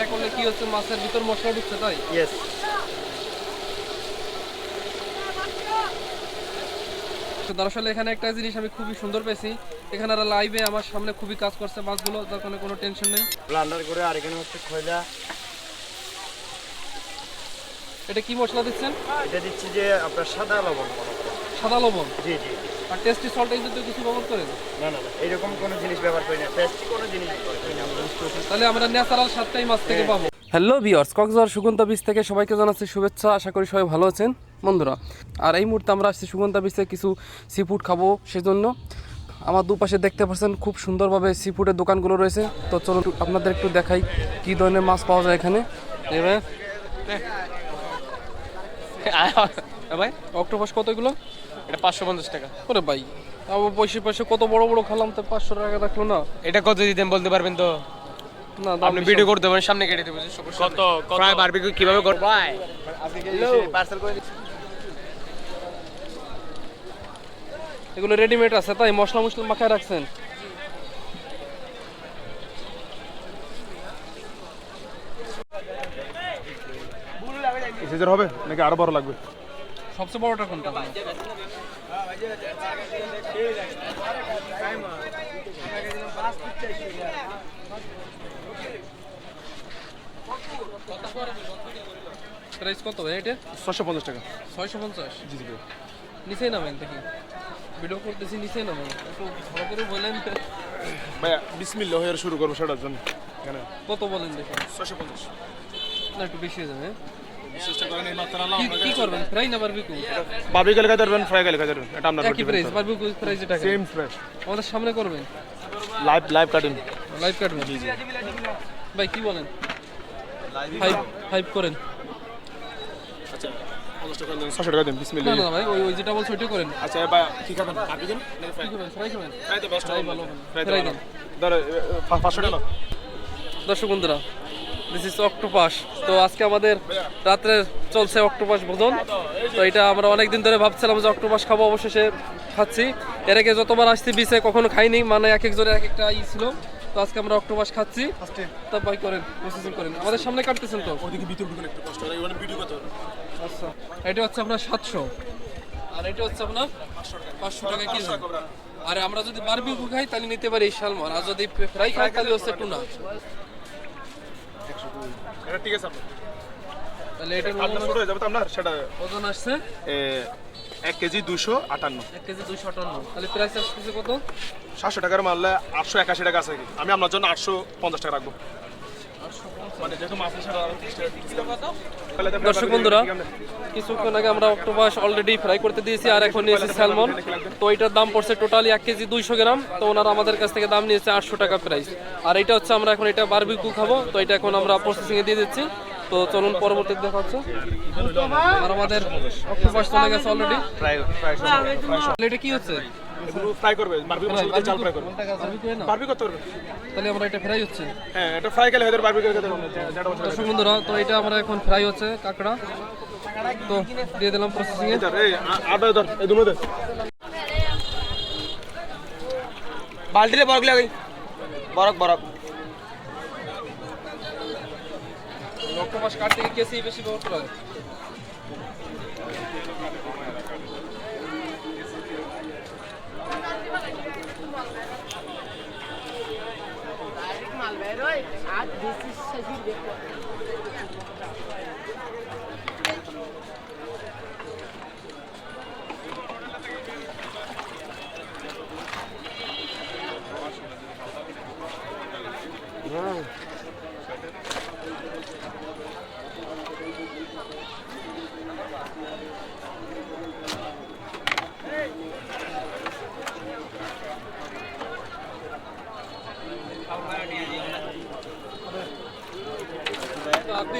এটা করলে কি হচ্ছে? মাছের ভিতর মশলা ঢুকছে তাই? ইয়েস তো এখানে একটা জিনিস আমি খুবই সুন্দর পেয়েছি। এখানে আর লাইভে আমার সামনে খুবই কাজ করছে মাছগুলো যার কারণে কোনো টেনশন নেই। ব্লান্ডার করে আর এখানে হচ্ছে খয়লা। এটা কি মশলা দিচ্ছেন? এটা দিচ্ছি যে আপনার সাদা লবণ। সাদা লবণ? জি জি। আর টেস্টি সল্ট এই জাতীয় কিছু ব্যবহার করেন? না না না এইরকম কোনো জিনিস ব্যবহার করি না। টেস্টি কোনো জিনিস করি না। তাহলে আমরা ন্যাচারাল স্বাদটাই মাছ থেকে পাবো। হ্যালো ভিওর্স কক্সবাজার সুগন্ধা বীজ থেকে সবাইকে জানাচ্ছি শুভেচ্ছা আশা করি সবাই ভালো আছেন। বন্ধুরা আর এই মুহূর্তে আমরা আসছি সুগন্ধা বীজ থেকে কিছু সি ফুড খাব সেজন্য। আমার দুপাশে দেখতে পাচ্ছেন খুব সুন্দরভাবে সি ফুডের দোকানগুলো রয়েছে। তো চলুন একটু আপনাদের একটু দেখাই কি ধরনের মাছ পাওয়া যায় এখানে। এবার? ভাই অক্টোপাস কত এগুলো? এটা পাঁচশো পঞ্চাশ টাকা। ওরে ভাই আমার পয়সা পয়সা কত বড় বড় খেলাম তো পাঁচশো টাকা রাখল না। এটা কত দিতেন বলতে পারবেন তো? না আপনি ভিডিও করতে পারেন সামনে কেটে দেবেন কত ফ্রাই বারবিকিউ কীভাবে করব? এগুলো রেডিমেড আছে তাই মশলা মশলা মাখায় রাখছেন। হবে নাকি আরও বড় লাগবে? সবচেয়ে বড়টা কোনটা? প্রাইস কত ভাই এটা? ছশো পঞ্চাশ টাকা। ছয়শো পঞ্চাশ? জি জি নিচেই নামেন দেখি। ভিডিও করতেছি নিচেই নামেন। একটু ভালো করে বলেন। ভাইয়া বিসমিল্লা হয়ে শুরু করব সেটার জন্য। কত বলেন দেখি। ছশো পঞ্চাশ। না একটু বেশি হয়ে যাবে হ্যাঁ? চেষ্টা করেন এই মাত্রা কি কি করবেন? ফ্রাই না বারবিকু বাবি গেলে ধরবেন? ফ্রাই এটা আপনার একই প্রাইস বারবিকু প্রাইস এটা সেম ফ্রেশ আমাদের সামনে করবেন? লাইভ লাইভ কাটিং লাইভ কাটবেন ভাই কি বলেন? ফাইভ ফাইভ করেন। আচ্ছা ছশো টাকা দিন। না ভাই ওই ওই যেটা বলছো ওইটাই করেন। আচ্ছা ভাই কি খাবেন? বাবি গেল কি করবেন ফ্রাই করবেন ফ্রাই তো বেস্ট ফ্রাই ভালো ফ্রাই ফ্রাই দেন। ধর পাঁচশো টাকা দর্শক বন্ধুরা দিস ইজ অক্টোপাস তো আজকে আমাদের রাত্রে চলছে অক্টোপাস ভোজন। তো এটা আমরা অনেক দিন ধরে ভাবছিলাম যে অক্টোপাস খাব অবশেষে খাচ্ছি। এর আগে যতবার আসছি বিচে কখনো খাইনি। মানে এক একজনের এক একটা ই ছিল। তো আজকে আমরা অক্টোপাস খাচ্ছি। তা ভাই করেন প্রসেসিং করেন। আমাদের সামনে কাটতেছেন তো? ওদিকে ভিতর ঢুকলে একটু কষ্ট হয় মানে ভিডিও করতে আচ্ছা। এটা হচ্ছে আপনার সাতশো। আর এটা হচ্ছে আপনার পাঁচশো টাকা কেজি। আর আমরা যদি বারবিকিউ খাই তাহলে নিতে পারি সালমান আর যদি ফ্রাই খাই তাহলে হচ্ছে টুনা। এটা ঠিক আছে আপনার তাহলে এটার আপনার ছোট হয়ে যাবে তো আপনার সেটা ওজন আসছে? এক কেজি দুশো আটান্ন। এক কেজি দুশো আটান্ন। তাহলে প্রাইস আসতেছে কত? সাতশো টাকার মারলে আটশো একাশি টাকা আছে। আমি আপনার জন্য আটশো পঞ্চাশ টাকা রাখব। দর্শক বন্ধুরা, কিছুক্ষণ আগে আমরা অক্টোপাস অলরেডি ফ্রাই করতে দিয়েছি আর এখন নিয়েছি স্যালমন তো এটার দাম পড়ছে টোটালি এক কেজি দুইশো গ্রাম। তো ওনারা আমাদের কাছ থেকে দাম নিয়েছে আটশো টাকা প্রাইস আর এটা হচ্ছে আমরা এখন এটা বারবিকু খাব। তো এটা এখন আমরা প্রসেসিং এ দিয়ে দিচ্ছি। তো চলুন পরবর্তীতে দেখা হচ্ছে। আর আমাদের অক্টোপাস চলে গেছে অলরেডি এটা কি হচ্ছে? এগুলো ফ্রাই করবে বারবি মশলা চাল ফ্রাই করবে। বারবিকু বারবি করতে পারবে। তাহলে আমরা এটা ফ্রাই হচ্ছে? হ্যাঁ এটা ফ্রাই খেলে হয়তো বারবি করে খেতে পারবে। যেটা বলছে দর্শক বন্ধুরা তো এটা আমরা এখন ফ্রাই হচ্ছে কাঁকড়া। তো দিয়ে দিলাম প্রসেসিং এ এই আ- আটা ধর এই দুটো দে। বালতিতে বরক লাগাই বরক বরক অক্টোপাস কাটতে গিয়ে কেসি বেশি ব্যবহার করা হয় তো আপনি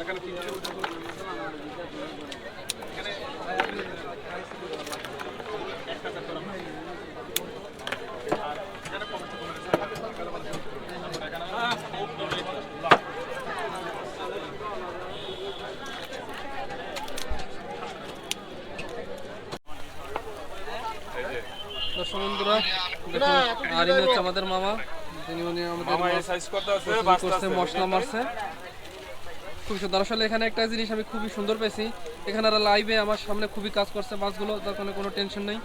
এখানে তিনটে দর্শক বন্ধুরা আর ইনি হচ্ছে আমাদের মামা তিনি উনি আমাদের করছে মশলা মারছে। খুব সুন্দর। আসলে এখানে একটা জিনিস আমি খুবই সুন্দর পেয়েছি। এখানে আর লাইভে আমার সামনে খুবই কাজ করছে মাছগুলো যখন কোনো টেনশন নেই।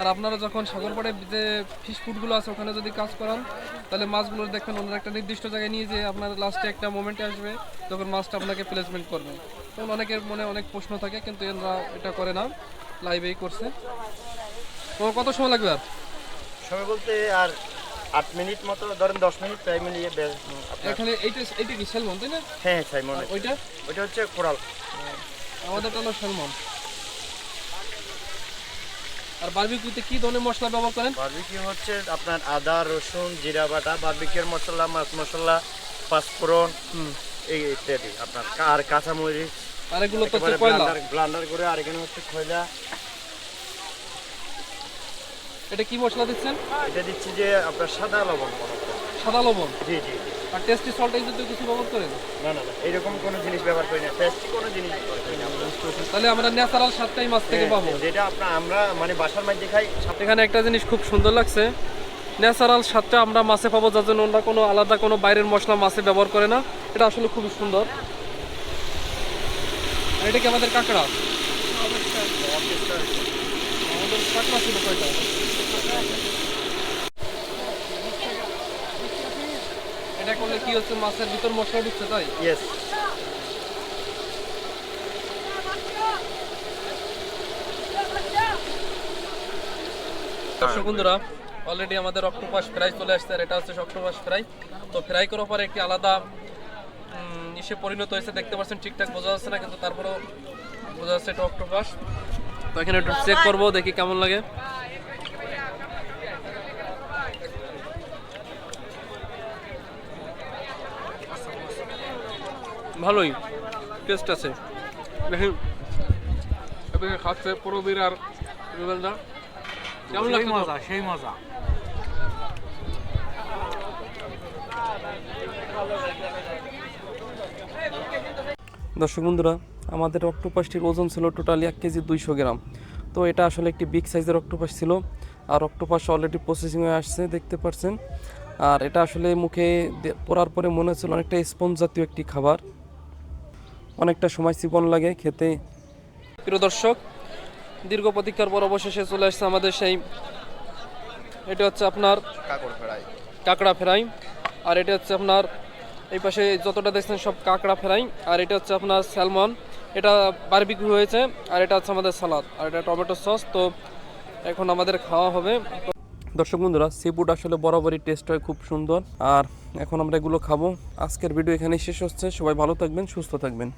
আর আপনারা যখন সাগরপাড়ে যে ফিশ ফুডগুলো আছে ওখানে যদি কাজ করান তাহলে মাছগুলো দেখবেন ওনারা একটা নির্দিষ্ট জায়গায় নিয়ে যে আপনার লাস্টে একটা মোমেন্টে আসবে তখন মাছটা আপনাকে প্লেসমেন্ট করবে। তখন অনেকের মনে অনেক প্রশ্ন থাকে কিন্তু এরা এটা করে না। লাইভেই করছে। তো কত সময় লাগবে? আর সময় বলতে আর আট মিনিট মতো ধরেন দশ মিনিট প্রায় মিলিয়ে এখানে এইটা এইটা কি স্যালমন তাই না? হ্যাঁ মনে আর ওইটা? ওইটা হচ্ছে কোরাল। আমাদেরটা হলো স্যালমন আর বারবিকিউতে কি ধরনের মশলা ব্যবহার করেন? বারবিকিউ হচ্ছে আপনার আদা রসুন জিরা বাটা। বারবিকিউর মশলা মাছ মশলা পাঁচফোড়ন এই ইত্যাদি। আপনার আর কাঁচামরিচ আর এগুলো তো কয়লা? ব্লান্ডার করে আর এখানে হচ্ছে খয়লা। এটা কি মশলা দিচ্ছেন? এটা দিচ্ছি যে আপনার সাদা লবণ সাদা লবণ? জি জি আর টেস্টি সল্ট এই জাতীয় কিছু ব্যবহার করেন? না না না এরকম কোনো জিনিস ব্যবহার করি না। টেস্টি কোনো জিনিস আমরা। তাহলে আমরা ন্যাচারাল স্বাদটাই মাছ থেকে পাবো। যেটা আপনার আমরা মানে বাসার মধ্যে খাই এখানে একটা জিনিস খুব সুন্দর লাগছে। ন্যাচারাল স্বাদটা আমরা মাছে পাবো যার জন্য ওরা কোনো আলাদা কোনো বাইরের মশলা মাছে ব্যবহার করে না। এটা আসলে খুবই সুন্দর। আর এটা কি আমাদের কাঁকড়া। আমাদের ছিল কয়টা এটা করলে কি হচ্ছে? মাছের ভিতর মশলা ঢুকছে তাই? ইয়েস দর্শক বন্ধুরা অলরেডি আমাদের অক্টোপাস ফ্রাই চলে আসছে আর এটা হচ্ছে অক্টোপাস ফ্রাই। তো ফ্রাই করার পরে একটি আলাদা ইসে পরিণত হয়েছে দেখতে পাচ্ছেন ঠিকঠাক বোঝা যাচ্ছে না কিন্তু তারপরেও বোঝা যাচ্ছে এটা অক্টোপাস। তো এখানে একটু চেক করব দেখি কেমন লাগে। ভালোই টেস্ট আছে। দেখি। এদিকে খাচ্ছে প্রবীর আর রুবেলদা। কেমন লাগে মজা সেই মজা। দর্শক বন্ধুরা আমাদের অক্টোপাসটির ওজন ছিল টোটালি এক কেজি দুইশো গ্রাম। তো এটা আসলে একটি বিগ সাইজের অক্টোপাস ছিল। আর অক্টোপাস অলরেডি প্রসেসিং হয়ে আসছে দেখতে পাচ্ছেন আর এটা আসলে মুখে পড়ার পরে মনে হচ্ছিল অনেকটা স্পঞ্জ জাতীয় একটি খাবার। অনেকটা সময় চিকন লাগে খেতে। প্রিয় দর্শক দীর্ঘ প্রতীক্ষার পর অবশেষে চলে আসছে আমাদের সেই এটা হচ্ছে আপনার কাঁকড়া ফেরাই। আর এটা হচ্ছে আপনার এই পাশে যতটা দেখছেন সব কাঁকড়া ফেরাই, আর এটা হচ্ছে আপনার স্যালমন। এটা বারবিকিউ হয়েছে, আর এটা হচ্ছে আমাদের সালাদ, আর এটা টমেটো সস। তো এখন আমাদের খাওয়া হবে। দর্শক বন্ধুরা সি ফুড আসলে বরাবরই টেস্ট হয়, খুব সুন্দর। আর এখন আমরা এগুলো খাব। আজকের ভিডিও এখানেই শেষ হচ্ছে। সবাই ভালো থাকবেন, সুস্থ থাকবেন।